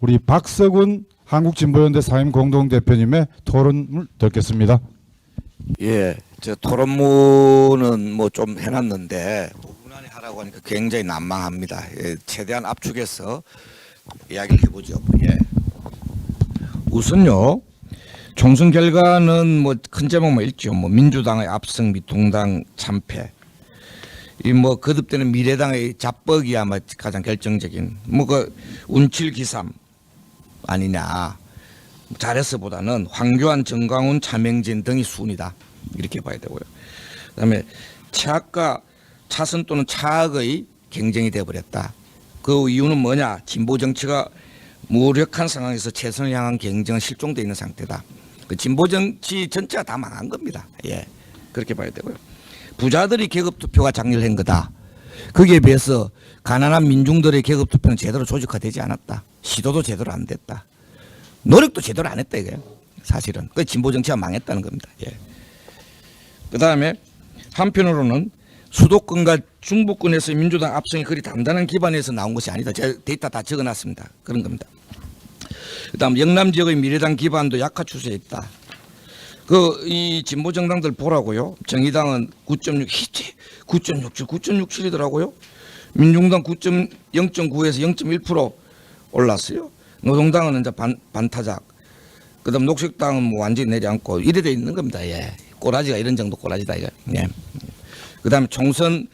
우리 박서군 한국진보연대 사임 공동대표님의 토론을 듣겠습니다. 예, 저 토론문은 뭐 좀 해놨는데 5분 안에 하라고 하니까 굉장히 난망합니다. 예, 최대한 압축해서 이야기를 해보죠. 예. 우선요, 총선 결과는 뭐 큰 제목만 읽죠. 뭐 민주당의 압승 및 동당 참패. 이 뭐 거듭되는 미래당의 잡벅이 아마 가장 결정적인 뭐그 운칠기삼 아니냐. 잘했어보다는 황교안, 정광훈, 차명진 등이 순이다 이렇게 봐야 되고요. 그다음에 차악과 차선 또는 차악의 경쟁이 돼버렸다. 그 이유는 뭐냐? 진보 정치가 무력한 상황에서 최선을 향한 경쟁은 실종돼 있는 상태다. 그 진보 정치 전체가 다 망한 겁니다. 예, 그렇게 봐야 되고요. 부자들이 계급 투표가 장렬한 거다. 거기에 비해서 가난한 민중들의 계급 투표는 제대로 조직화되지 않았다. 시도도 제대로 안 됐다. 노력도 제대로 안 했다 이거예요. 사실은 그 진보 정치가 망했다는 겁니다. 예. 그 다음에 한편으로는 수도권과 중부권에서 민주당 압승이 그리 단단한 기반에서 나온 것이 아니다. 제가 데이터 다 적어놨습니다. 그런 겁니다. 그 다음 영남 지역의 미래당 기반도 약화 추세에 있다. 그 이 진보 정당들 보라고요. 정의당은 9.6 히트 9.67 9.67이더라고요. 민중당 9.0.9에서 0.1% 올랐어요. 노동당은 이제 반, 반타작. 그다음 녹색당은 뭐 완전히 내려앉고 이래 돼 있는 겁니다. 예. 꼬라지가 이런 정도 꼬라지다 이거. 예. 그다음에 총선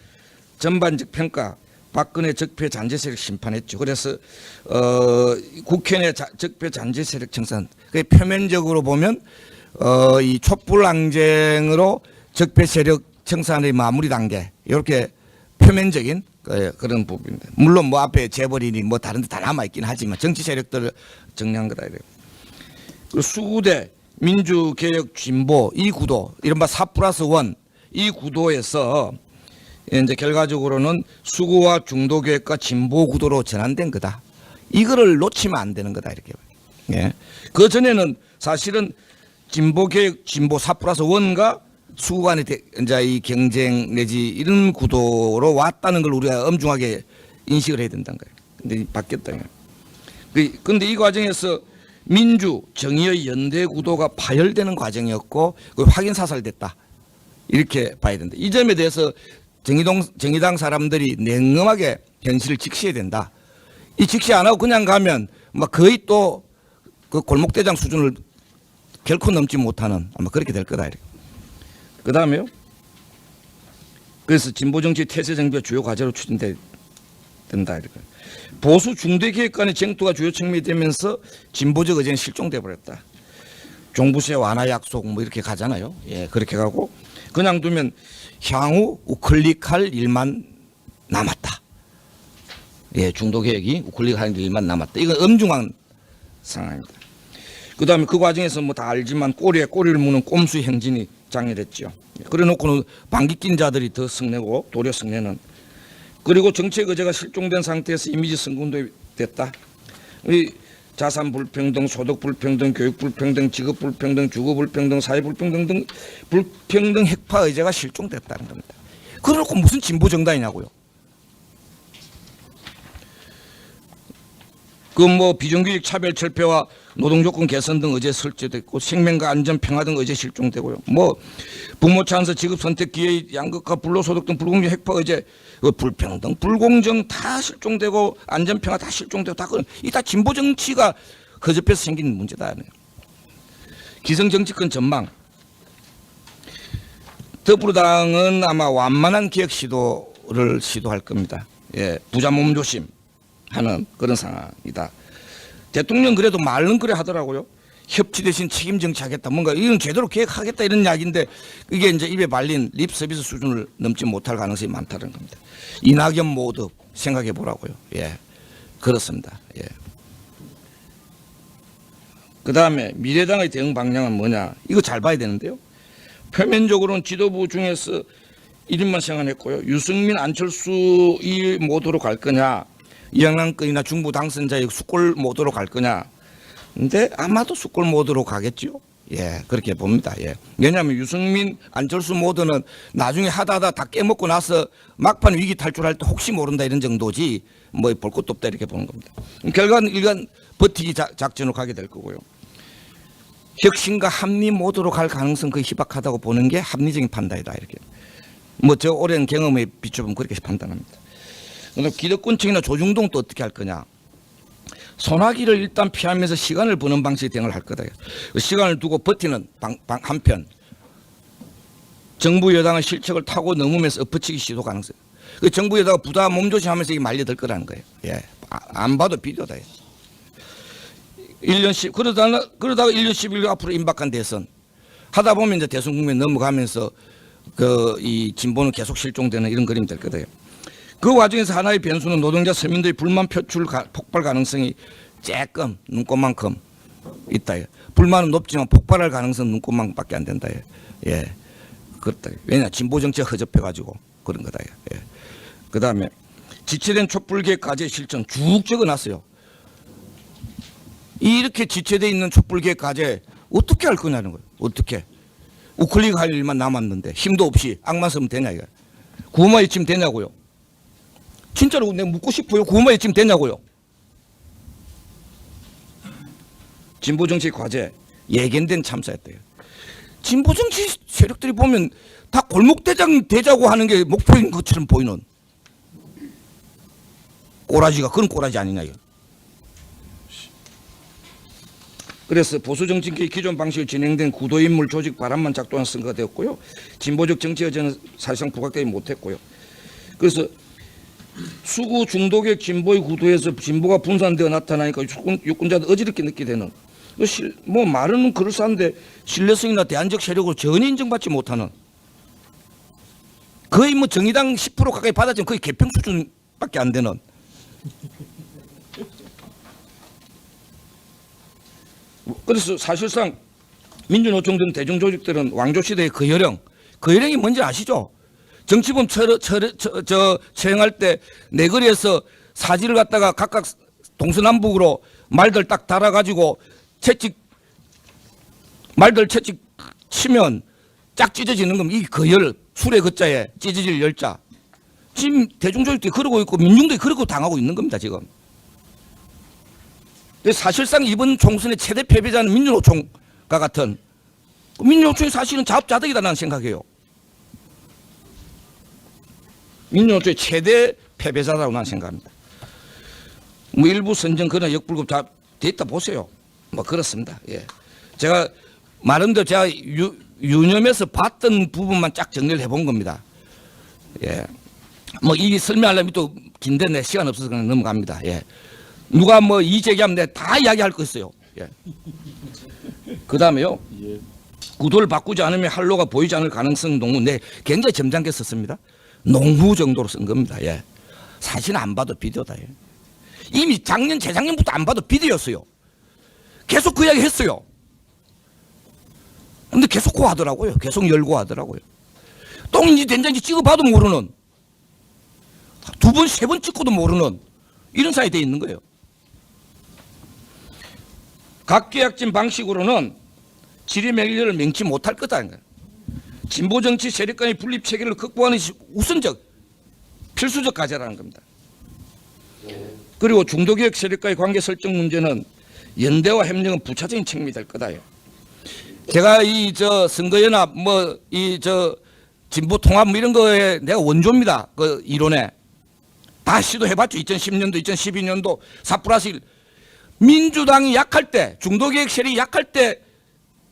전반적 평가 박근혜 적폐 잔재 세력 심판했죠. 그래서 어 국회 내 자- 적폐 잔재 세력 청산. 그 표면적으로 보면 어 이 촛불 항쟁으로 적폐 세력 청산의 마무리 단계 이렇게 표면적인 그- 그런 부분입니다. 물론 뭐 앞에 재벌이니 뭐 다른 데 다 남아 있긴 하지만 정치 세력들을 정리한 거다 이래요. 그 수구대 민주개혁 진보 이 구도 이른바 4 플러스 1이 구도에서 이제 결과적으로는 수구와 중도개혁과 진보 구도로 전환된 거다. 이거를 놓치면 안 되는 거다 이렇게. 예. 그 전에는 사실은 진보 4 플러스 1과 수구 간의 대- 이제 이 경쟁 내지 이런 구도로 왔다는 걸 우리가 엄중하게 인식을 해야 된다는 거예요. 근데 이 바뀌었다. 그- 근데 이 과정에서 민주 정의의 연대 구도가 파열되는 과정이었고 그 확인 사살됐다 이렇게 봐야 된다. 이 점에 대해서 정의동 정의당 사람들이 냉엄하게 현실을 직시해야 된다. 이 직시 안 하고 그냥 가면 막 거의 또 그 골목대장 수준을 결코 넘지 못하는 아마 그렇게 될 거다. 그 다음에요. 그래서 진보 정치 태세 정비가 주요 과제로 추진돼 된다 이렇게. 보수 중대 기획 간의 쟁투가 주요 측면이 되면서 진보적 의제는 실종돼 버렸다. 종부세 완화 약속 뭐 이렇게 가잖아요. 예, 그렇게 가고 그냥 두면 향후 우클릭할 일만 남았다. 예, 중도 계획이 우클릭할 일만 남았다. 이건 엄중한 상황입니다. 그 다음에 그 과정에서 뭐 다 알지만 꼬리에 꼬리를 무는 꼼수 행진이 장렬했죠. 그래 놓고는 방귀 낀 자들이 더 성내고 도려 성내는 그리고 정책 의제가 실종된 상태에서 이미지 선거운동이 됐다. 이 자산 불평등, 소득 불평등, 교육 불평등, 직업 불평등, 주거 불평등, 사회 불평등 등 불평등 핵파 의제가 실종됐다는 겁니다. 그래놓고 무슨 진보 정당이냐고요. 그 뭐 비정규직 차별 철폐와 노동조건 개선 등 의제 설치됐고 생명과 안전 평화 등 의제 실종되고요. 뭐 부모 찬스 직업 선택 기회 양극화 불로소득 등 불공정 핵파 그 불평등 불공정 다 실종되고 안전 평화 다 실종되고 다 그런 이 다 진보 정치가 허접해서 생긴 문제다. 기성 정치권 전망 더불어당은 아마 완만한 개혁 시도를 시도할 겁니다. 예, 부자 몸 조심 하는 그런 상황이다. 대통령 그래도 말은 그래 하더라고요. 협치 대신 책임 정치하겠다. 뭔가 이건 제대로 계획하겠다 이런 이야기인데 이게 이제 입에 발린 립 서비스 수준을 넘지 못할 가능성이 많다는 겁니다. 이낙연 모두 생각해 보라고요. 예. 그렇습니다. 예. 그 다음에 미래당의 대응 방향은 뭐냐. 이거 잘 봐야 되는데요. 표면적으로는 지도부 중에서 1인만 생각했고요. 유승민, 안철수 이 모드로 갈 거냐. 이양랑권이나 중부 당선자의 수골 모드로 갈 거냐. 근데 아마도 수골 모드로 가겠죠. 예, 그렇게 봅니다. 예. 왜냐하면 유승민, 안철수 모드는 나중에 하다 하다 다 깨먹고 나서 막판 위기 탈출할 때 혹시 모른다 이런 정도지 뭐 볼 것도 없다 이렇게 보는 겁니다. 결과는 일간 버티기 작- 작전으로 가게 될 거고요. 혁신과 합리 모드로 갈 가능성 거의 희박하다고 보는 게 합리적인 판단이다 이렇게. 뭐 저 오랜 경험에 비춰보면 그렇게 판단합니다. 그다음 기득권 층이나 조중동 또 어떻게 할 거냐? 소나기를 일단 피하면서 시간을 버는 방식의 대응을 할 거다. 시간을 두고 버티는 방, 방, 한편 정부 여당의 실책을 타고 넘으면서 엎어치기 시도 가능성. 그 정부 여당가 부담 몸조심하면서 말려들 거라는 거예요. 예, 아, 안 봐도 비디오다. 1년 10 그러다가 그러다가 1년 11일 앞으로 임박한 대선 하다 보면 이제 대선 국면 넘어가면서 그 이 진보는 계속 실종되는 이런 그림이 될 거예요. 그 와중에서 하나의 변수는 노동자 서민들의 불만 표출 가, 폭발 가능성이 조금 눈꽃만큼 있다. 불만은 높지만 폭발할 가능성은 눈꽃만밖에 안 된다. 예, 그렇다. 왜냐 진보 정치가 허접해 가지고 그런 거다. 예. 그 다음에 지체된 촛불계 과제 실천 쭉 적어놨어요. 이렇게 지체돼 있는 촛불계 과제 어떻게 할 거냐는 거예요. 어떻게? 우클릭 할 일만 남았는데 힘도 없이 악만 쓰면 되냐 이거. 구호마 일침 되냐고요. 진짜로 내가 묻고 싶어요. 구호마 일침 되냐고요. 진보 정치 과제 예견된 참사였대요. 진보 정치 세력들이 보면 다 골목 대장 되자고 하는 게 목표인 것처럼 보이는 꼬라지가 그런 꼬라지 아니냐 이거. 그래서 보수 정치의 기존 방식으로 진행된 구도 인물 조직 바람만 작동한 선거가 되었고요. 진보적 정치 여전은 사실상 부각되지 못했고요. 그래서 수구 중도적 진보의 구도에서 진보가 분산되어 나타나니까 유권, 유권자들 어지럽게 느끼게 되는. 그 실- 뭐 말은 그럴싸한데 신뢰성이나 대안적 세력으로 전혀 인정받지 못하는. 거의 뭐 정의당 10% 가까이 받았지만 거의 개평 수준밖에 안 되는. 그래서 사실상 민주노총 등 대중조직들은 왕조시대의 그 거여령, 거여령이 뭔지 아시죠? 정치범 처, 처, 처, 저, 처형할 때 내거리에서 사지를 갖다가 각각 동서남북으로 말들 딱 달아가지고 채찍, 말들 채찍 치면 짝 찢어지는 겁니다. 이 거열, 술의 거자에 찢어질 열자. 지금 대중조직들이 그러고 있고 민중들이 그러고 당하고 있는 겁니다, 지금. 사실상 이번 총선의 최대 패배자는 민주노총과 같은 민주노총이 사실은 자업자득이다 나는 생각해요. 민주노총의 최대 패배자라고 나는 생각합니다. 뭐 일부 선정 그러나 역불급 다 됐다 보세요. 뭐 그렇습니다. 예. 제가 말은 대로 제가 유, 유념해서 봤던 부분만 쫙 정리를 해본 겁니다. 예. 뭐 이 설명하려면 또 긴데 내 시간 없어서 그냥 넘어갑니다. 예. 누가 뭐 이제기하면 내가 다 이야기할 거 있어요. 예. 그 다음에요. 구도를 바꾸지 않으면 할로가 보이지 않을 가능성 농후. 네, 굉장히 점잖게 썼습니다. 농후 정도로 쓴 겁니다. 예. 사실 안 봐도 비디오다. 예. 이미 작년, 재작년부터 안 봐도 비디오였어요. 계속 그 이야기 했어요. 근데 계속 고 하더라고요. 계속 열고 하더라고요. 똥인지 된장인지 찍어봐도 모르는 두 번, 세 번 찍고도 모르는 이런 사이에 돼 있는 거예요. 각계약진 방식으로는 지리멸렬을 명치 못할 거예요. 진보 정치 세력 간의 분립 체계를 극복하는 우선적, 필수적 과제라는 겁니다. 그리고 중도개혁 세력과의 관계 설정 문제는 연대와 협력은 부차적인 책임이 될 거다요. 제가 이 저 선거연합 뭐 이 저 진보 통합 뭐 이런 거에 내가 원조입니다. 그 이론에 다 시도해봤죠. 2010년도, 2012년도 4 플러스 1. 민주당이 약할 때, 중도개혁 세력이 약할 때,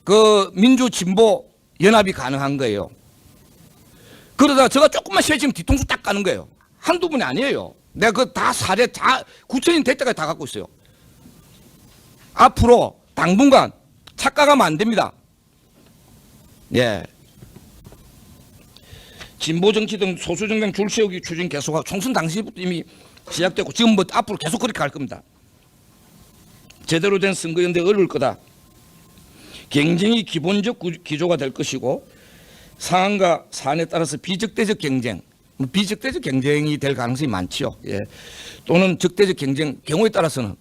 그 민주 진보 연합이 가능한 거예요. 그러다가 제가 조금만 쉬어지면 뒤통수 딱 가는 거예요. 한두 분이 아니에요. 내가 그 다 사례 다 구체인 될 때까지 다 갖고 있어요. 앞으로 당분간 착각하면 안 됩니다. 예. 진보 정치 등 소수 정당 줄 세우기 추진 계속하고 총선 당시부터 이미 시작됐고 지금 뭐 앞으로 계속 그렇게 갈 겁니다. 제대로 된 선거연대 어려울 거다. 경쟁이 기본적 구- 기조가 될 것이고 상황과 사안에 따라서 비적대적 경쟁, 뭐 비적대적 경쟁이 될 가능성이 많지요. 예. 또는 적대적 경쟁 경우에 따라서는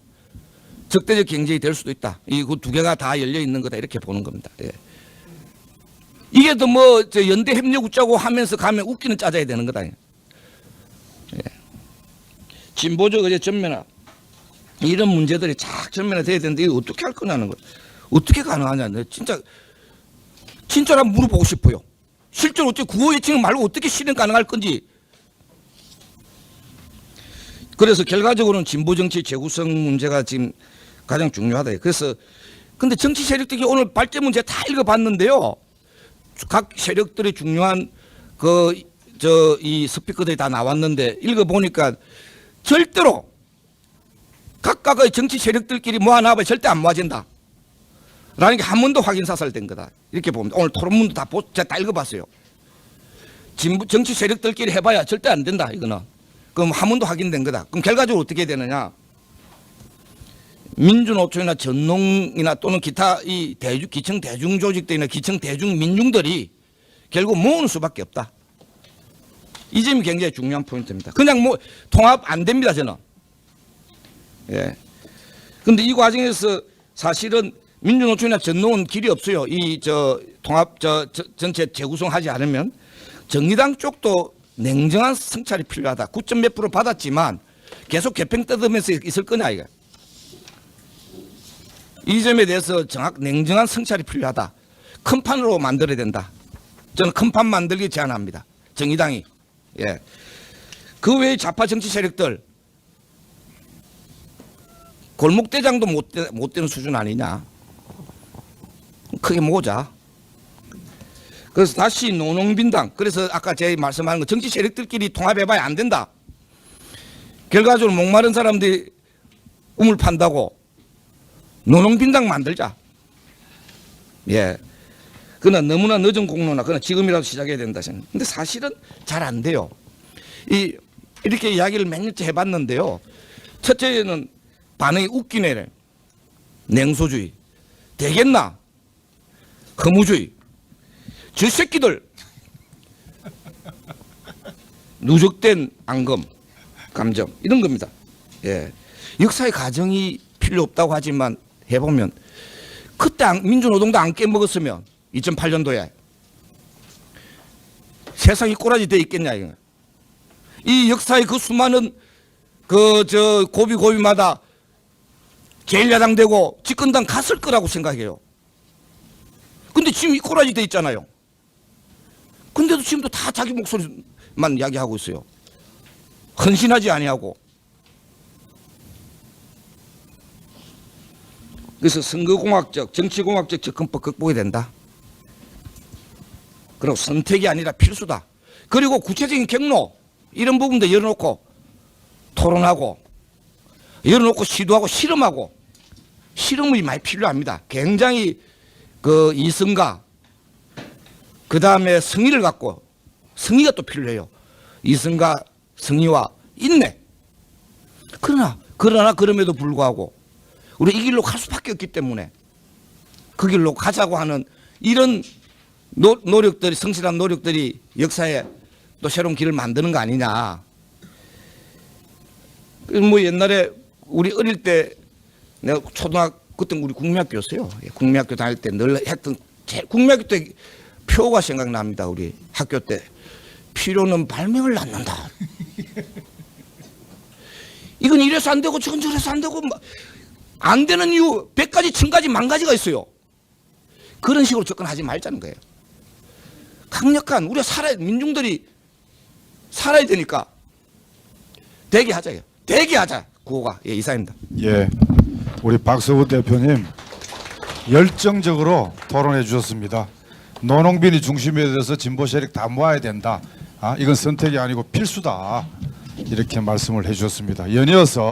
적대적 경쟁이 될 수도 있다. 이그두 개가 다 열려 있는 거다 이렇게 보는 겁니다. 예. 이게 또 뭐 연대 협력 웃자고 하면서 가면 웃기는 짜져야 되는 거다. 예. 진보적 어제 전면화 이런 문제들이 착 전면에 돼야 되는데 이거 어떻게 할 거냐는 거. 어떻게 가능하냐. 내 진짜 진짜로 물어보고 싶어요. 실제로 어떻게 구호 예칭 말고 어떻게 실행 가능할 건지. 그래서 결과적으로는 진보 정치 재구성 문제가 지금 가장 중요하다. 그래서 근데 정치 세력들이 오늘 발제 문제 다 읽어봤는데요. 각 세력들의 중요한 그 저 이 스피커들이 다 나왔는데 읽어보니까 절대로 각각의 정치 세력들끼리 모아놔봐 절대 안 모아진다. 라는 게 한 번도 확인 사살된 거다. 이렇게 봅니다. 오늘 토론문도 다, 보, 제가 다 읽어봤어요. 진보, 정치 세력들끼리 해봐야 절대 안 된다. 이거는. 그럼 한 번도 확인된 거다. 그럼 결과적으로 어떻게 되느냐. 민주노총이나 전농이나 또는 기타 이 대주, 기청 대중 조직들이나 기청 대중 민중들이 결국 모으는 수밖에 없다. 이 점이 굉장히 중요한 포인트입니다. 그냥 뭐 통합 안 됩니다, 저는. 예. 근데 이 과정에서 사실은 민주노총이나 전농은 길이 없어요. 이 저 통합 저, 저 전체 재구성하지 않으면 정의당 쪽도 냉정한 성찰이 필요하다. 9점 몇 프로 받았지만 계속 개평 뜯으면서 있을 거냐 이거. 이 점에 대해서 정확 냉정한 성찰이 필요하다. 큰 판으로 만들어야 된다. 저는 큰 판 만들기 제안합니다. 정의당이. 예. 그 외에 좌파 정치 세력들 골목대장도 못, 되, 못 되는 수준 아니냐. 크게 모으자. 그래서 다시 노농빈당. 그래서 아까 제 말씀하는 거 정치 세력들끼리 통합해봐야 안 된다. 결과적으로 목마른 사람들이 우물 판다고 노농빈당 만들자. 예. 그러나 너무나 늦은 공로나 그러나 지금이라도 시작해야 된다. 근데 사실은 잘 안 돼요. 이 이렇게 이야기를 몇 년째 해봤는데요. 첫째는 반응이 웃기네. 냉소주의. 되겠나? 허무주의. 저 새끼들. 누적된 앙금, 감정 이런 겁니다. 예. 역사의 가정이 필요 없다고 하지만 해보면 그때 안- 민주노동도 안 깨먹었으면 2008년도에 세상이 꼬라지 돼 있겠냐 이거. 이 역사의 그 수많은 그 저 고비 고비마다 제1야당 되고 집권당 갔을 거라고 생각해요. 근데 지금 이 꼬라지 돼 있잖아요. 근데도 지금도 다 자기 목소리만 이야기하고 있어요. 헌신하지 아니하고. 그래서 선거공학적, 정치공학적 접근법 극복이 된다. 그리고 선택이 아니라 필수다. 그리고 구체적인 경로 이런 부분도 열어놓고 토론하고 열어놓고 시도하고 실험하고 실험이 많이 필요합니다. 굉장히 그 이성과 그 다음에 성의를 갖고 성의가 또 필요해요. 이성과 성의와 인내. 그러나 그러나 그럼에도 불구하고 우리 이 길로 갈 수밖에 없기 때문에 그 길로 가자고 하는 이런 노, 노력들이 성실한 노력들이 역사에 또 새로운 길을 만드는 거 아니냐. 그뭐 옛날에 우리 어릴 때 내가 초등학교 그때 우리 국민학교였어요. 예, 국민학교 다닐 때 늘 했던 제 국민학교 때 표가 생각납니다. 우리 학교 때 필요는 발명을 낳는다. 이건 이래서 안 되고 저건 저래서 안 되고 막안 되는 이유 백 가지 천 가지 만 가지가 있어요. 그런 식으로 접근하지 말자는 거예요. 강력한 우리가 살아야 민중들이 살아야 되니까 대기하자요. 대기하자 구호가 예, 이사입니다. 예, 우리 박서구 대표님 열정적으로 토론해 주셨습니다. 노농빈이 중심에 대해서 진보 세력 다 모아야 된다. 아, 이건 선택이 아니고 필수다. 이렇게 말씀을 해 주셨습니다. 연이어서